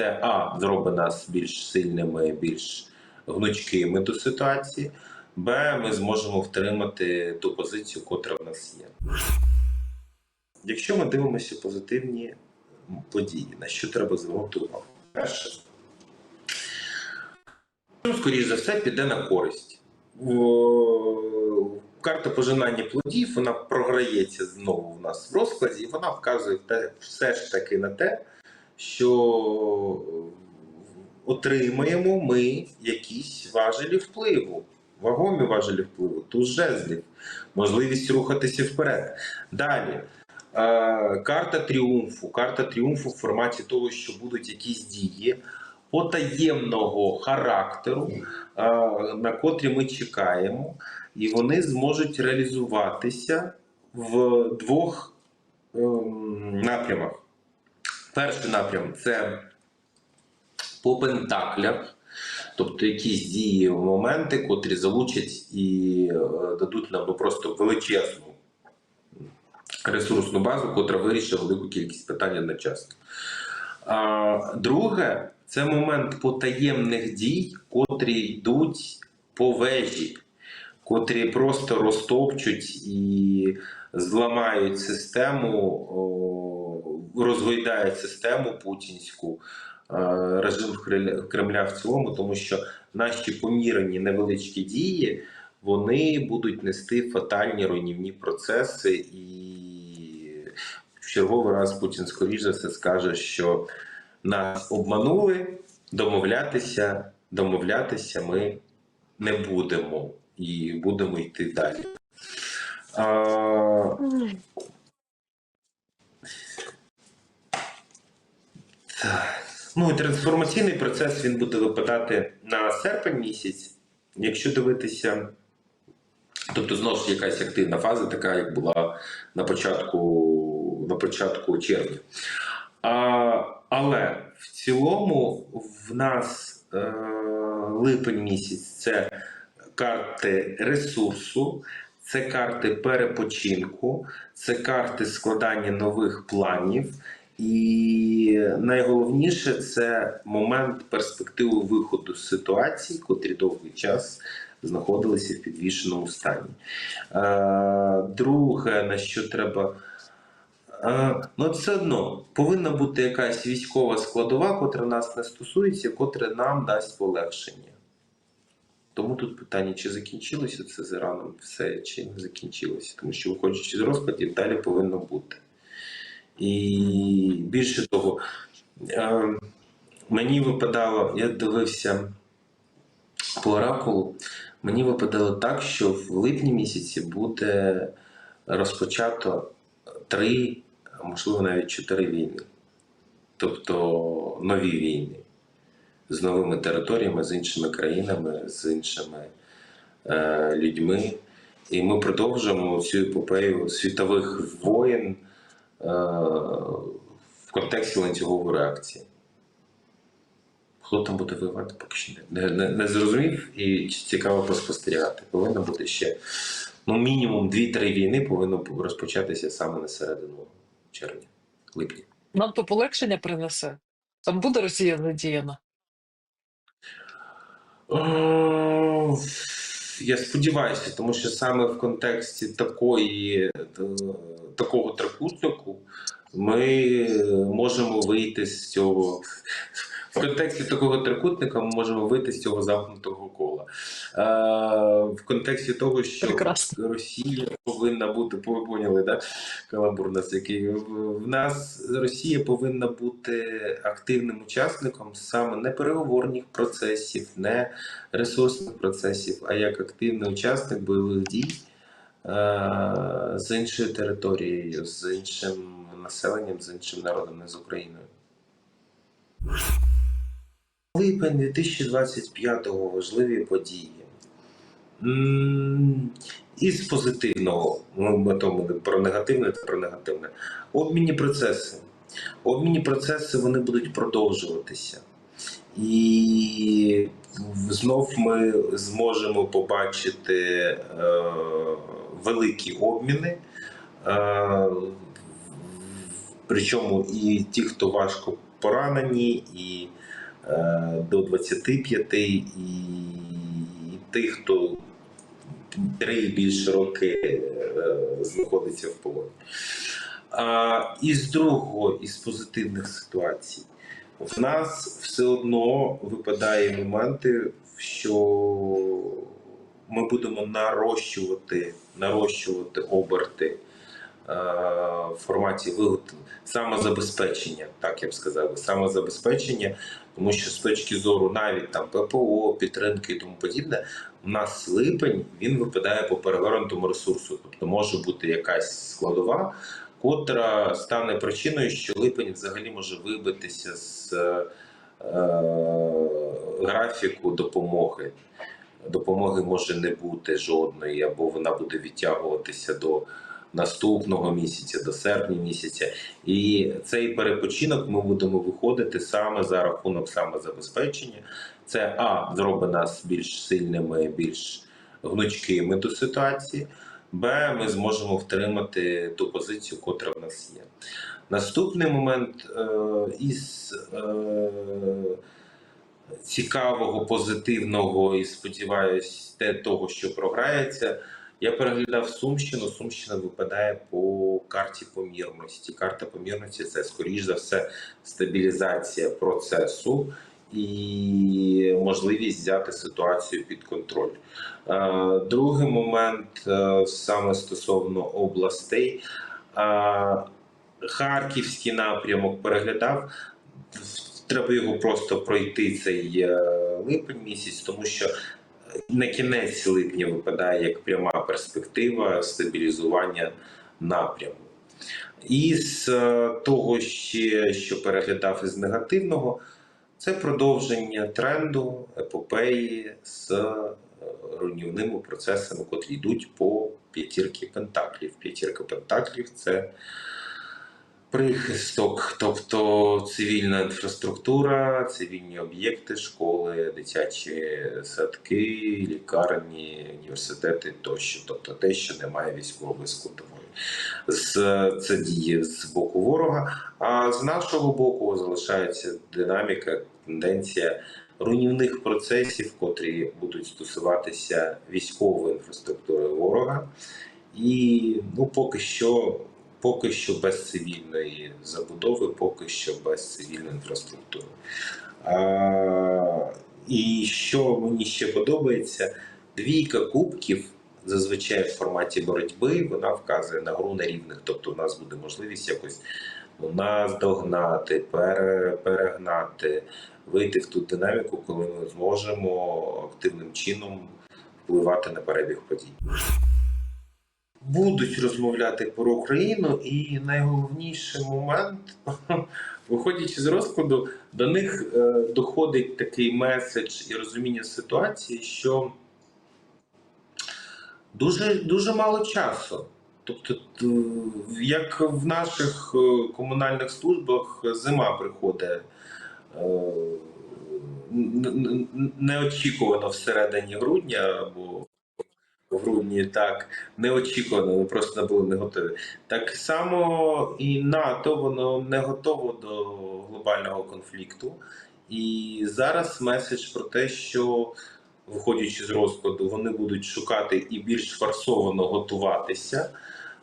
Це А зробить нас більш сильними, більш гнучкими до ситуації. Б, ми зможемо втримати ту позицію, котра в нас є. Якщо ми дивимося позитивні події, на що треба звернути увагу? Перше, ну, скоріш за все, піде на користь. Карта пожинання плодів вона програється знову в нас в розкладі, і вона вказує все ж таки на те, що отримаємо ми якісь важелі впливу, вагомі важелі впливу, туз жезлів, можливість рухатися вперед. Далі. Е, карта тріумфу. Карта тріумфу в форматі того, що будуть якісь дії потаємного характеру, е, на котрі ми чекаємо, і вони зможуть реалізуватися в двох ем, напрямах. Перший напрям це по пентаклях, тобто якісь дії, моменти, котрі залучать і е, дадуть нам ну, просто величезну ресурсну базу, котра вирішить велику кількість питань одночасно. Друге, це момент потаємних дій, котрі йдуть по вежі, котрі просто розтопчуть і зламають систему, о, розгойдають систему путінську, е, режим Кремля в цілому, тому що наші помірені невеличкі дії вони будуть нести фатальні руйнівні процеси, і в черговий раз Путін скоріш за все скаже, що нас обманули, домовлятися, домовлятися ми не будемо і будемо йти далі. А, Ну і трансформаційний процес він буде випадати на серпень місяць. Якщо дивитися, тобто знову ж якась активна фаза, така як була на початку, на початку червня. А, але в цілому в нас е, липень місяць це карти ресурсу, це карти перепочинку, це карти складання нових планів. І найголовніше це момент перспективи виходу з ситуації, котрі довгий час знаходилися в підвішеному стані. Е, Друге, на що треба. Е, Ну, все одно повинна бути якась військова складова, котра нас не стосується, котра нам дасть полегшення. Тому тут питання, чи закінчилося це з Іраном все, чи не закінчилося. Тому що, виходячи з розкладів, далі повинно бути. І більше того, е, мені випадало, я дивився по оракулу, мені випадало так, що в липні місяці буде розпочато три, можливо навіть чотири війни. Тобто нові війни з новими територіями, з іншими країнами, з іншими е, людьми. І ми продовжимо цю епопею світових воєн в контексті ланцюгової реакції. Хто там буде воювати, поки що не, не, не зрозумів і цікаво поспостерігати. Повинно бути ще ну, мінімум 2-3 війни повинно розпочатися саме на середину червня, липня. Нам то полегшення принесе. Там буде Росія задіяна. Я сподіваюся, тому що саме в контексті такої, е, такого трикутнику ми можемо вийти з цього. В контексті такого трикутника ми можемо вийти з цього замкнутого кола. Е, в контексті того, що Прекрасно. Росія повинна бути, ви поняли, да? каламбур у нас який. В в нас Росія повинна бути активним учасником саме не переговорних процесів, не ресурсних процесів, а як активний учасник бойових дій е- з іншою територією, з іншим населенням, з іншим народом, не з Україною. Липень 2025-го важливі події. М, Із позитивного, ми тому про негативне, це про негативне. Обмінні процеси. Обмінні процеси вони будуть продовжуватися. І знов ми зможемо побачити е, великі обміни. Е, причому і ті, хто важко поранені, і до 25, і, і тих, хто три і більше роки е, знаходиться в полоні. А із другого, із позитивних ситуацій, в нас все одно випадає моменти, що ми будемо нарощувати, нарощувати оберти. е, в форматі вигот... самозабезпечення, так я б сказав, самозабезпечення, тому що з точки зору навіть там ППО, підтримки і тому подібне, у нас липень він випадає по перевернутому ресурсу, тобто може бути якась складова, котра стане причиною, що липень взагалі може вибитися з е, графіку допомоги. Допомоги може не бути жодної, або вона буде відтягуватися до наступного місяця, до серпня місяця. І цей перепочинок ми будемо виходити саме за рахунок самозабезпечення. Це А зробить нас більш сильними, більш гнучкими до ситуації. Б, ми зможемо втримати ту позицію, котра в нас є. Наступний момент е, із е, цікавого, позитивного і сподіваюсь, те того, що програється. Я переглядав Сумщину. Сумщина випадає по карті помірності. Карта помірності це, скоріш за все, стабілізація процесу і можливість взяти ситуацію під контроль. Е, Другий момент е, саме стосовно областей. Е, Харківський напрямок переглядав. Треба його просто пройти цей липень місяць, тому що на кінець липня випадає як пряма перспектива стабілізування напряму. І з е, того, ще, що переглядав із негативного, це продовження тренду епопеї з е, руйнівними процесами, котрі йдуть по п'ятірки пентаклів. П'ятірка пентаклів це прихисток, тобто цивільна інфраструктура, цивільні об'єкти, школи, дитячі садки, лікарні, університети тощо, тобто те, що немає військової складової. Це діє з боку ворога. А з нашого боку залишається динаміка, тенденція руйнівних процесів, котрі будуть стосуватися військової інфраструктури ворога. І ну, поки що поки що без цивільної забудови, поки що без цивільної інфраструктури. А, і що мені ще подобається, двійка кубків зазвичай в форматі боротьби вона вказує на гру на рівних. Тобто, у нас буде можливість якось ну, нас догнати, пере, перегнати, вийти в ту динаміку, коли ми зможемо активним чином впливати на перебіг подій будуть розмовляти про Україну, і найголовніший момент, виходячи з розкладу, до них е, доходить такий меседж і розуміння ситуації, що дуже, дуже мало часу. Тобто, як в наших е, комунальних службах зима приходить е, неочікувано всередині грудня або грудні, так неочікувано, ми просто не були не готові. Так само і НАТО воно не готово до глобального конфлікту. І зараз меседж про те, що виходячи з розкладу, вони будуть шукати і більш форсовано готуватися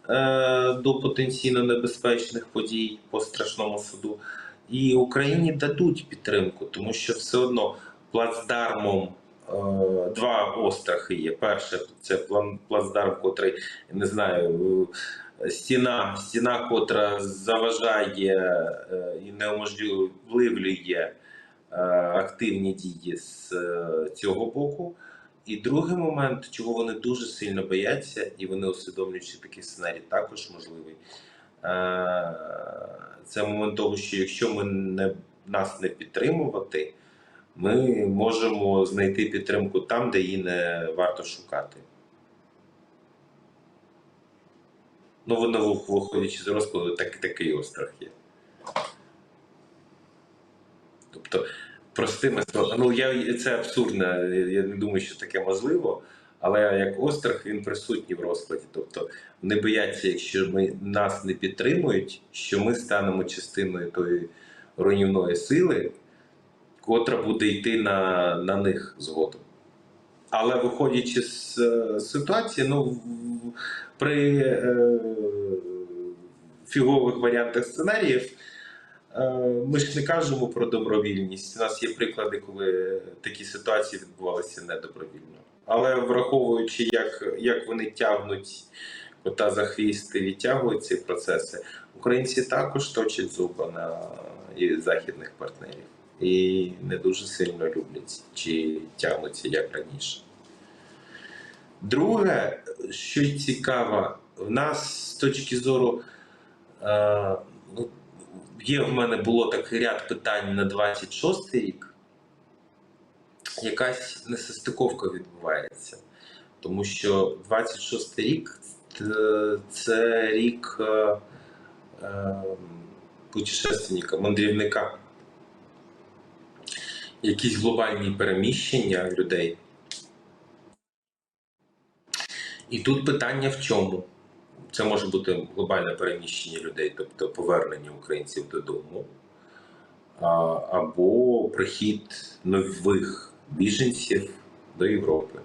е, до потенційно небезпечних подій по страшному суду. І Україні дадуть підтримку, тому що все одно плацдармом два острахи є. Перше, це плацдарм, котрий не знаю. е, Стіна, стіна, котра заважає е, і неуможливлює е, активні дії з е, цього боку. І другий момент, чого вони дуже сильно бояться, і вони усвідомлюють, що такий сценарій також можливий. е, Це момент того, що якщо ми не, нас не підтримувати, ми можемо знайти підтримку там, де її не варто шукати. Ну, воно виходячи з розкладу, так, такий острах є. Тобто, простими словами, ну я це абсурдно, я не думаю, що таке можливо. Але як острах він присутній в розкладі. Тобто вони бояться, якщо ми нас не підтримують, що ми станемо частиною тої руйнівної сили, котра буде йти на, на них згодом. Але виходячи з е, ситуації, ну, при е, фігових варіантах сценаріїв, е, ми ж не кажемо про добровільність. У нас є приклади, коли такі ситуації відбувалися недобровільно. Але враховуючи, як, як вони тягнуть кота за хвіст і відтягують ці процеси, українці також точать зуби на західних партнерів і не дуже сильно люблять чи тягнуться як раніше. Друге, що цікаво, в нас з точки зору е, ну, є в мене було такий ряд питань на 26 рік. Якась несостиковка відбувається. Тому що 26 рік це рік е, е, путешественника, мандрівника. Якісь глобальні переміщення людей. І тут питання в чому? Це може бути глобальне переміщення людей, тобто повернення українців додому, або прихід нових біженців до Європи.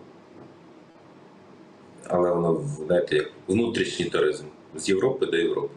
Але воно, знаєте, як внутрішній туризм з Європи до Європи.